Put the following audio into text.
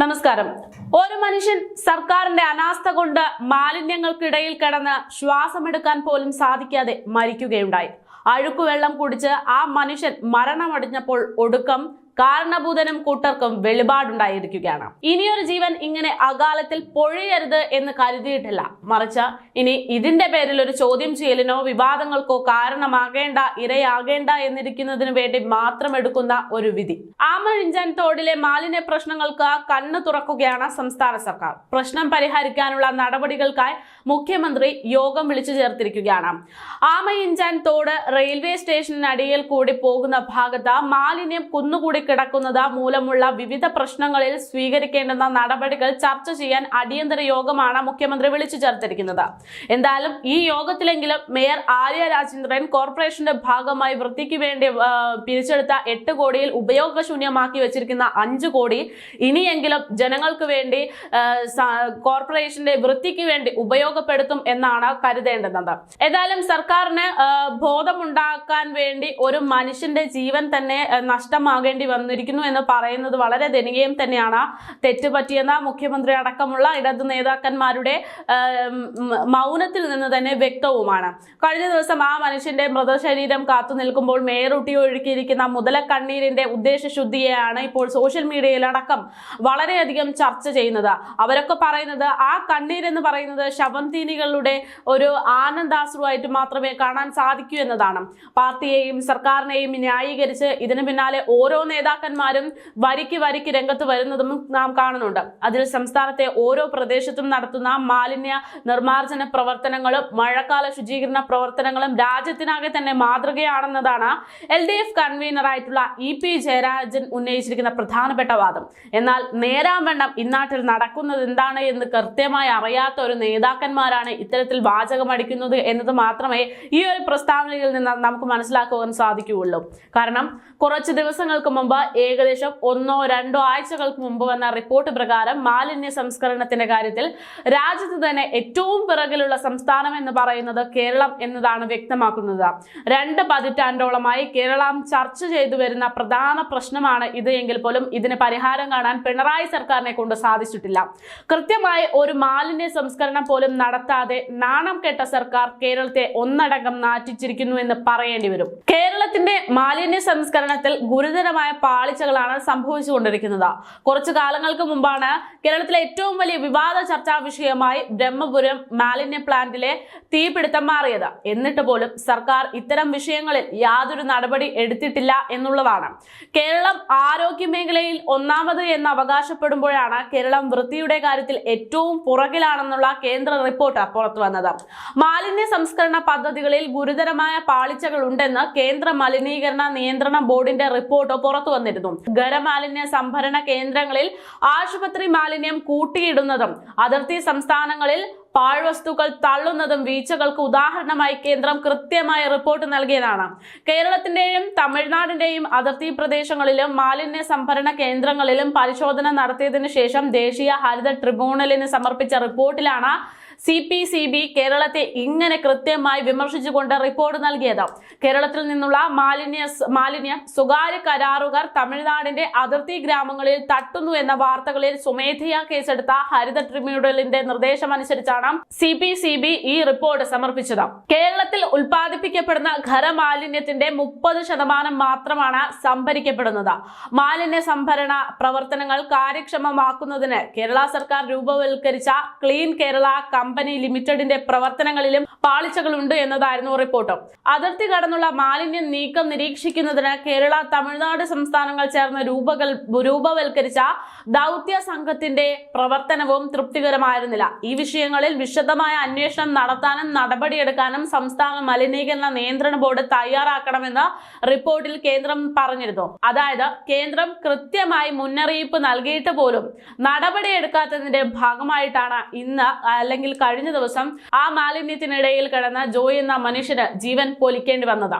നമസ്കാരം. ഒരു മനുഷ്യൻ സർക്കാരിന്റെ അനാസ്ഥ കൊണ്ട് മാലിന്യങ്ങൾക്കിടയിൽ കിടന്ന് ശ്വാസമെടുക്കാൻ പോലും സാധിക്കാതെ മരിക്കുകയുണ്ടായി. അഴുക്കുവെള്ളം കുടിച്ച് ആ മനുഷ്യൻ മരണമടിഞ്ഞപ്പോൾ ഒടുക്കം കാരണഭൂതനും കൂട്ടർക്കും വെളിപാടുണ്ടായിരിക്കുകയാണ്. ഇനിയൊരു ജീവൻ ഇങ്ങനെ അകാലത്തിൽ പൊഴിയരുത് എന്ന് കരുതിയിട്ടില്ല. മറിച്ച് ഇനി ഇതിന്റെ പേരിൽ ഒരു ചോദ്യം ചെയ്യലിനോ വിവാദങ്ങൾക്കോ കാരണമാകേണ്ട ഇരയാകേണ്ട എന്നിരിക്കുന്നതിനു വേണ്ടി മാത്രം എടുക്കുന്ന ഒരു വിധി. ആമഴിഞ്ചാൻ തോടിലെ മാലിന്യ പ്രശ്നങ്ങൾക്ക് കണ്ണു തുറക്കുകയാണ് സംസ്ഥാന സർക്കാർ. പ്രശ്നം പരിഹരിക്കാനുള്ള നടപടികൾക്കായി മുഖ്യമന്ത്രി യോഗം വിളിച്ചു ചേർത്തിരിക്കുകയാണ്. ആമയിഞ്ചാൻ തോട് റെയിൽവേ സ്റ്റേഷനടിയിൽ കൂടി പോകുന്ന ഭാഗത്ത് മാലിന്യം കുന്നുകൂടി കിടക്കുന്നത്. മൂലമുള്ള വിവിധ പ്രശ്നങ്ങളിൽ സ്വീകരിക്കേണ്ടുന്ന നടപടികൾ ചർച്ച ചെയ്യാൻ അടിയന്തര യോഗമാണ് മുഖ്യമന്ത്രി വിളിച്ചു ചേർത്തിരിക്കുന്നത്. എന്തായാലും ഈ യോഗത്തിലെങ്കിലും മേയർ ആര്യ രാജേന്ദ്രൻ കോർപ്പറേഷന്റെ ഭാഗമായി വൃത്തിക്ക് വേണ്ടി പിരിച്ചെടുത്ത എട്ട് കോടിയിൽ ഉപയോഗശൂന്യമാക്കി വെച്ചിരിക്കുന്ന അഞ്ച് കോടി ഇനിയെങ്കിലും ജനങ്ങൾക്ക് വേണ്ടി കോർപ്പറേഷന്റെ വൃത്തിക്ക് വേണ്ടി ഉപയോഗപ്പെടുത്തും എന്നാണ് കരുതേണ്ടുന്നത്. ഏതായാലും സർക്കാരിന് ബോധമുണ്ടാക്കാൻ വേണ്ടി ഒരു മനുഷ്യന്റെ ജീവൻ തന്നെ നഷ്ടമാകേണ്ടി വന്നിരിക്കുന്നു എന്ന് പറയുന്നത് വളരെ ദയനീയം തന്നെയാണ്. തെറ്റ് പറ്റിയെന്ന മുഖ്യമന്ത്രി അടക്കമുള്ള ഇടതു നേതാക്കന്മാരുടെ മൗനത്തിൽ നിന്ന് തന്നെ വ്യക്തവുമാണ്. കഴിഞ്ഞ ദിവസം ആ മനുഷ്യന്റെ മൃതശരീരം കാത്തു നിൽക്കുമ്പോൾ മേറുട്ടി ഒഴുക്കിയിരിക്കുന്ന മുതലക്കണ്ണീരിന്റെ ഉദ്ദേശശുദ്ധിയെയാണ് ഇപ്പോൾ സോഷ്യൽ മീഡിയയിലടക്കം വളരെയധികം ചർച്ച ചെയ്യുന്നത്. അവരൊക്കെ പറയുന്നത് ആ കണ്ണീർ എന്ന് പറയുന്നത് ശവന്തീനികളുടെ ഒരു ആനന്ദാശ്രുവായിട്ട് മാത്രമേ കാണാൻ സാധിക്കൂ എന്നതാണ്. പാർട്ടിയെയും സർക്കാരിനെയും ന്യായീകരിച്ച് ഇതിനു പിന്നാലെ ഓരോ നേതാക്കന്മാരും വരിക്ക് വരിക്ക് രംഗത്ത് വരുന്നതും നാം കാണുന്നുണ്ട്. അതിൽ സംസ്ഥാനത്തെ ഓരോ പ്രദേശത്തും നടത്തുന്ന മാലിന്യ നിർമ്മാർജന പ്രവർത്തനങ്ങളും മഴക്കാല ശുചീകരണ പ്രവർത്തനങ്ങളും രാജ്യത്തിനാകെ തന്നെ മാതൃകയാണെന്നതാണ് എൽ ഡി എഫ് കൺവീനറായിട്ടുള്ള ഇ പി ജയരാജൻ ഉന്നയിച്ചിരിക്കുന്ന പ്രധാനപ്പെട്ട വാദം. എന്നാൽ നേരാംവണ്ണം ഇന്നാട്ടിൽ നടക്കുന്നത് എന്താണ് എന്ന് കൃത്യമായി അറിയാത്ത ഒരു നേതാക്കന്മാരാണ് ഇത്തരത്തിൽ വാചകമടിക്കുന്നത് എന്നത് മാത്രമേ ഈ ഒരു പ്രസ്താവനയിൽ നിന്ന് നമുക്ക് മനസ്സിലാക്കുവാൻ സാധിക്കുകയുള്ളൂ. കാരണം കുറച്ച് ദിവസങ്ങൾക്ക് മുമ്പ് ഏകദേശം ഒന്നോ രണ്ടോ ആഴ്ചകൾക്ക് മുമ്പ് വന്ന റിപ്പോർട്ട് പ്രകാരം മാലിന്യ സംസ്കരണത്തിന്റെ കാര്യത്തിൽ രാജ്യത്ത് തന്നെ ഏറ്റവും പിറകിലുള്ള സംസ്ഥാനം എന്ന് പറയുന്നത് കേരളം എന്നതാണ് വ്യക്തമാക്കുന്നത്. രണ്ട് പതിറ്റാണ്ടോളമായി കേരളം ചർച്ച ചെയ്തു വരുന്ന പ്രധാന പ്രശ്നമാണ് ഇത് എങ്കിൽ പോലും ഇതിന് പരിഹാരം കാണാൻ പിണറായി സർക്കാരിനെ കൊണ്ട് സാധിച്ചിട്ടില്ല. കൃത്യമായി ഒരു മാലിന്യ സംസ്കരണം പോലും നടത്താതെ നാണം കെട്ട സർക്കാർ കേരളത്തെ ഒന്നടങ്കം നാറ്റിച്ചിരിക്കുന്നു എന്ന് പറയേണ്ടി വരും. കേരളത്തിന്റെ മാലിന്യ സംസ്കരണത്തിൽ ഗുരുതരമായ പാളിച്ചകളാണ് സംഭവിച്ചുകൊണ്ടിരിക്കുന്നത്. കുറച്ചു കാലങ്ങൾക്ക് മുമ്പാണ് കേരളത്തിലെ ഏറ്റവും വലിയ വിവാദ ചർച്ചാ വിഷയമായി ബ്രഹ്മപുരം മാലിന്യ പ്ലാന്റിലെ തീപിടുത്തം മാറിയത്. എന്നിട്ട് പോലും സർക്കാർ ഇത്തരം വിഷയങ്ങളിൽ യാതൊരു നടപടി എടുത്തിട്ടില്ല എന്നുള്ളതാണ്. കേരളം ആരോഗ്യ മേഖലയിൽ ഒന്നാമത് എന്ന് അവകാശപ്പെടുമ്പോഴാണ് കേരളം വൃത്തിയുടെ കാര്യത്തിൽ ഏറ്റവും പുറകിലാണെന്നുള്ള കേന്ദ്ര റിപ്പോർട്ട് പുറത്തു വന്നത്. മാലിന്യ സംസ്കരണ പദ്ധതികളിൽ ഗുരുതരമായ പാളിച്ചകൾ ഉണ്ടെന്ന് കേന്ദ്ര മലിനീകരണ നിയന്ത്രണ ബോർഡിന്റെ റിപ്പോർട്ട് പുറത്തു വന്നിരുന്നു. ഖരമാലിന്യ സംഭരണ കേന്ദ്രങ്ങളിൽ ആശുപത്രി മാലിന്യം കൂട്ടിയിടുന്നതും അതിർത്തി സംസ്ഥാനങ്ങളിൽ പാഴ്വസ്തുക്കൾ തള്ളുന്നതും വീഴ്ചകൾക്ക് ഉദാഹരണമായി കേന്ദ്രം കൃത്യമായ റിപ്പോർട്ട് നൽകിയതാണ്. കേരളത്തിന്റെയും തമിഴ്നാടിന്റെയും അതിർത്തി പ്രദേശങ്ങളിലും മാലിന്യ സംഭരണ കേന്ദ്രങ്ങളിലും പരിശോധന നടത്തിയതിനു ശേഷം ദേശീയ ഹരിത ട്രിബ്യൂണലിന് സമർപ്പിച്ച റിപ്പോർട്ടിലാണ് സി പി സി ബി കേരളത്തെ ഇങ്ങനെ കൃത്യമായി വിമർശിച്ചുകൊണ്ട് റിപ്പോർട്ട് നൽകിയത്. കേരളത്തിൽ നിന്നുള്ള മാലിന്യ മാലിന്യ സ്വകാര്യ കരാറുകാർ തമിഴ്നാടിന്റെ അതിർത്തി ഗ്രാമങ്ങളിൽ തട്ടുന്നു എന്ന വാർത്തകളിൽ സ്വമേധയാ കേസെടുത്ത ഹരിത ട്രിബ്യൂണലിന്റെ നിർദ്ദേശമനുസരിച്ചാണ് സി പി സി ബി ഈ റിപ്പോർട്ട് സമർപ്പിച്ചത്. കേരളത്തിൽ ഉൽപ്പാദിപ്പിക്കപ്പെടുന്ന ഖരമാലിന്യത്തിന്റെ മുപ്പത് ശതമാനം മാത്രമാണ് സംഭരിക്കപ്പെടുന്നത്. മാലിന്യ സംഭരണ പ്രവർത്തനങ്ങൾ കാര്യക്ഷമമാക്കുന്നതിന് കേരള സർക്കാർ രൂപവൽക്കരിച്ച ക്ലീൻ കേരള ലിമിറ്റഡിന്റെ പ്രവർത്തനങ്ങളിലും പാളിച്ചകളുണ്ട് എന്നതായിരുന്നു റിപ്പോർട്ട്. അതിർത്തി കടന്നുള്ള മാലിന്യം നീക്കം നിരീക്ഷിക്കുന്നതിന് കേരള തമിഴ്നാട് സംസ്ഥാനങ്ങൾ ചേർന്ന് രൂപകൽ രൂപവൽക്കരിച്ച ദൗത്യ സംഘത്തിന്റെ പ്രവർത്തനവും തൃപ്തികരമായിരുന്നില്ല. ഈ വിഷയങ്ങളിൽ വിശദമായ അന്വേഷണം നടത്താനും നടപടിയെടുക്കാനും സംസ്ഥാന മലിനീകരണ നിയന്ത്രണ ബോർഡ് തയ്യാറാക്കണമെന്ന് റിപ്പോർട്ടിൽ കേന്ദ്രം പറഞ്ഞിരുന്നു. അതായത് കേന്ദ്രം കൃത്യമായി മുന്നറിയിപ്പ് നൽകിയിട്ട് പോലും നടപടിയെടുക്കാത്തതിന്റെ ഭാഗമായിട്ടാണ് ഇന്ന് അല്ലെങ്കിൽ കഴിഞ്ഞ ദിവസം ആ മാലിന്യത്തിനിടയിൽ കിടന്ന ജോയ് എന്ന മനുഷ്യന് ജീവൻ പൊലിക്കേണ്ടി വന്നത്.